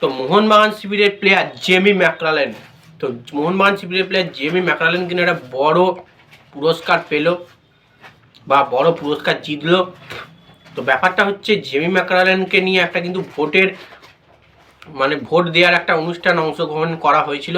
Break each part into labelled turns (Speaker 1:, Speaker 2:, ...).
Speaker 1: তো মোহনবাগান শিবিরের player Jamie ম্যাকরালেন তো মোহনবাগান শিবিরের প্লেয়ার জেমি ম্যাকরালেন কিন্তু একটা বড় পুরস্কার পেল বা বড় পুরস্কার জিতলো। তো ব্যাপারটা হচ্ছে জেমি ম্যাকরালেনকে নিয়ে একটা কিন্তু ভোটের মানে ভোট দেওয়ার একটা অনুষ্ঠান অংশগ্রহণ করা হয়েছিল।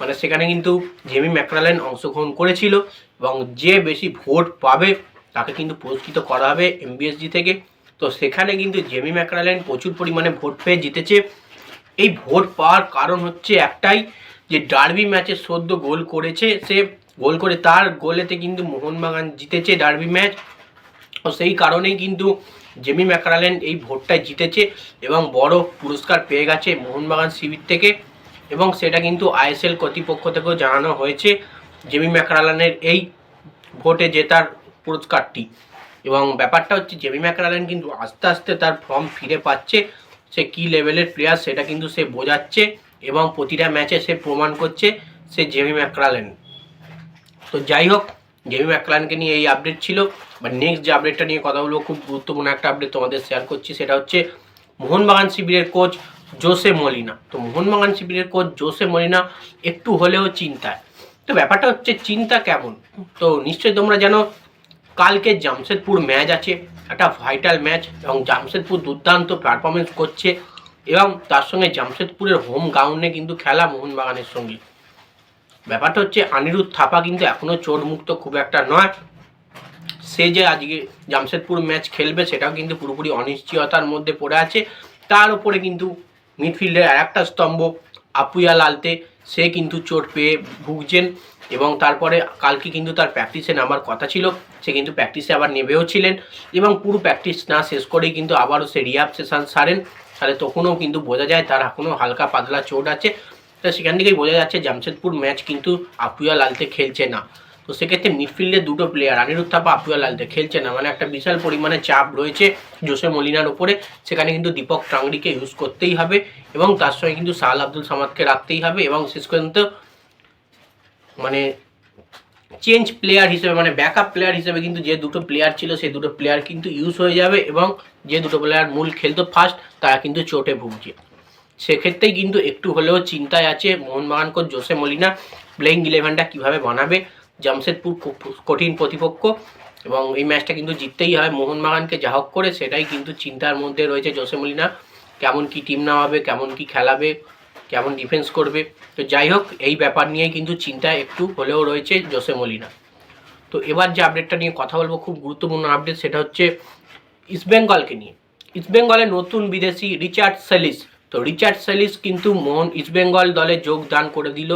Speaker 1: মানে সেখানে কিন্তু জেমি ম্যাকরালেন অংশগ্রহণ করেছিল এবং যে বেশি ভোট পাবে তাকে কিন্তু পুরস্কৃত করা হবে এমবিএসজি থেকে। তো সেখানে কিন্তু জেমি ম্যাকরালেন প্রচুর পরিমাণে ভোট পেয়ে জিতেছে। এই ভোট পাওয়ার কারণ হচ্ছে একটাই, যে ডার্বি ম্যাচে সদ্য গোল করেছে সে, গোল করে তার গোলেতে কিন্তু মোহনবাগান জিতেছে ডার্বি ম্যাচ। তো সেই কারণেই কিন্তু জেমি ম্যাকরালেন এই ভোটটায় জিতেছে এবং বড় পুরস্কার পেয়ে গেছে মোহনবাগান শিবির থেকে। এবং সেটা কিন্তু আইএসএল কর্তৃপক্ষ থেকেও জানানো হয়েছে জেমি ম্যাকরালেনের এই ভোটে জেতার পুরস্কারটি। এবং ব্যাপারটা হচ্ছে জেমি ম্যাকরালেন কিন্তু আস্তে আস্তে তার ফর্ম ফিরে পাচ্ছে। সে কী লেভেলের প্লেয়ার সেটা কিন্তু সে বোঝাচ্ছে এবং প্রতিটা ম্যাচে সে প্রমাণ করছে সে জেমি ম্যাকরালেন তো যাই হোক জেমি ম্যাকলানকে নিয়ে এই আপডেট ছিল। বা নেক্সট যে আপডেটটা নিয়ে কথা বলব, খুব গুরুত্বপূর্ণ একটা আপডেট তোমাদের শেয়ার করছি, সেটা হচ্ছে মোহনবাগান শিবিরের কোচ জোসে মলিনা তো মোহনবাগান শিবিরের কোচ জোসে মলিনা একটু হলেও চিন্তায়। তো ব্যাপারটা হচ্ছে, চিন্তা কেমন? তো নিশ্চয়ই তোমরা জানো কালকে জামশেদপুর ম্যাচ আছে, একটা ভাইটাল ম্যাচ এবং জামশেদপুর দুর্দান্ত পারফরমেন্স করছে এবং তার সঙ্গে জামশেদপুরের হোম গ্রাউন্ডে কিন্তু খেলা মোহনবাগানের সঙ্গে। ব্যাপারটা হচ্ছে আনিরুদ্ধ থাপা কিন্তু এখনও চোট মুক্ত খুব একটা নয়। সে যে আজকে জামশেদপুর ম্যাচ খেলবে সেটাও কিন্তু পুরোপুরি অনিশ্চয়তার মধ্যে পড়ে আছে। তার উপরে কিন্তু মিডফিল্ডের আর একটা স্তম্ভ আপুয়া লালতে সে কিন্তু চোট পেয়ে ভুগছেন এবং তারপরে কালকে কিন্তু তার প্র্যাকটিসে নামার কথা ছিল। সে কিন্তু প্র্যাকটিসে আবার নেবেও ছিলেন এবং পুরো প্র্যাকটিস না শেষ করেই কিন্তু আবারও সে রিহাব সেশন সারেন। তাহলে তখনও কিন্তু বোঝা যায় তার এখনও হালকা পাতলা চোট আছে। তো সেখান থেকেই বোঝা যাচ্ছে জামশেদপুর ম্যাচ কিন্তু আপুয়া লালতে খেলছে না। তো সেক্ষেত্রে মিডফিল্ডে দুটো প্লেয়ার আনিরুদ্ধ থাপা আপুয়া লালতে খেলছে না মানে একটা বিশাল পরিমাণে চাপ রয়েছে জোসে মলিনার উপরে। সেখানে কিন্তু দীপক টাংরিকে ইউজ করতেই হবে এবং তার সঙ্গে কিন্তু সাহাল আব্দুল সামাদকে রাখতেই হবে এবং শেষ পর্যন্ত মানে চেঞ্জ প্লেয়ার হিসেবে মানে ব্যাকআপ প্লেয়ার হিসেবে কিন্তু যে দুটো প্লেয়ার ছিল, সেই দুটো প্লেয়ার কিন্তু ইউজ হয়ে যাবে এবং যে দুটো প্লেয়ার মূল খেলতো ফার্স্ট তারা কিন্তু চোটে ভুগছে। সেক্ষেত্রেই কিন্তু একটু হলেও চিন্তায় আছে Mohun Bagan coach Jose Molina. Playing ইলেভেনটা কীভাবে বানাবে? জামশেদপুর খুব কঠিন প্রতিপক্ষ এবং এই ম্যাচটা কিন্তু জিততেই হয়। মোহনবাগানকে যা হোক করে সেটাই কিন্তু চিন্তার মধ্যে রয়েছে জোসে মলিনা কেমন কি টিম নামাবে, কেমন কি খেলাবে, কেমন ডিফেন্স করবে। তো যাই হোক, এই ব্যাপার নিয়ে কিন্তু চিন্তা একটু হলেও রয়েছে জোসে মলিনা তো এবার যে আপডেটটা নিয়ে কথা বলব, খুব গুরুত্বপূর্ণ আপডেট সেটা হচ্ছে ইস্টবেঙ্গলকে নিয়ে। ইস্টবেঙ্গলের নতুন বিদেশি রিচার্ড সেলিস। তো রিচার্ড সেলিস কিন্তু মোহন ইস্টবেঙ্গল দলে যোগদান করে দিল।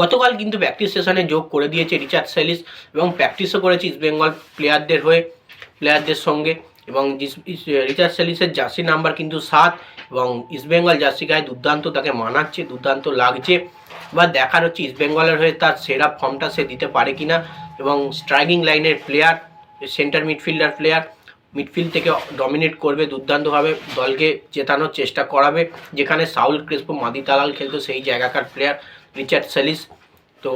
Speaker 1: গতকাল কিন্তু প্র্যাকটিস সেশনে যোগ করে দিয়েছে রিচার্ড সেলিস এবং প্র্যাকটিসও করেছে ইস্টবেঙ্গল প্লেয়ারদের হয়ে প্লেয়ারদের সঙ্গে এবং রিচার্ড সেলিসের জার্সি নাম্বার কিন্তু সাত এবং ইস্টবেঙ্গল জার্সি গায়ে দুর্দান্ত তাকে মানাচ্ছে, দুর্দান্ত লাগছে। বা দেখার হচ্ছে ইস্টবেঙ্গলের হয়ে তার সেরা ফর্মটা সে দিতে পারে কিনা এবং স্ট্রাইকিং লাইনের player centre midfielder player midfield থেকে ডমিনেট করবে দুর্দান্তভাবে দলকে জেতানোর চেষ্টা করাবে, যেখানে সাউল ক্রিস্পো মাদি তালাল খেলতো সেই জায়গাকার প্লেয়ার রিচার্ড সেলিস তো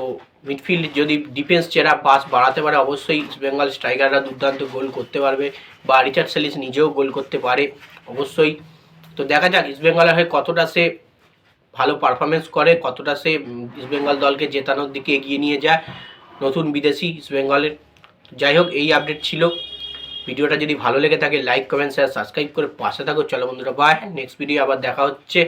Speaker 1: মিডফিল্ড যদি ডিফেন্স চেরা পাস বাড়াতে পারে, অবশ্যই বেঙ্গল স্ট্রাইকাররা দুর্দান্ত গোল করতে পারবে বা রিচার্ড সেলিস নিজেও গোল করতে পারে, অবশ্যই। তো দেখা যাক ইস্টবেঙ্গলের হয়ে কতটা সে ভালো পারফরমেন্স করে, কতটা সে ইস্টবেঙ্গল দলকে জেতানোর দিকে এগিয়ে নিয়ে যায় নতুন বিদেশি ইস্টবেঙ্গলের যাই হোক, এই আপডেট ছিল। ভিডিওটা যদি ভালো লেগে থাকে লাইক কমেন্ট শেয়ার সাবস্ক্রাইব করে পাশে থাকো। চলো বন্ধুরা বাই নেক্সট ভিডিও আবার দেখা হচ্ছে।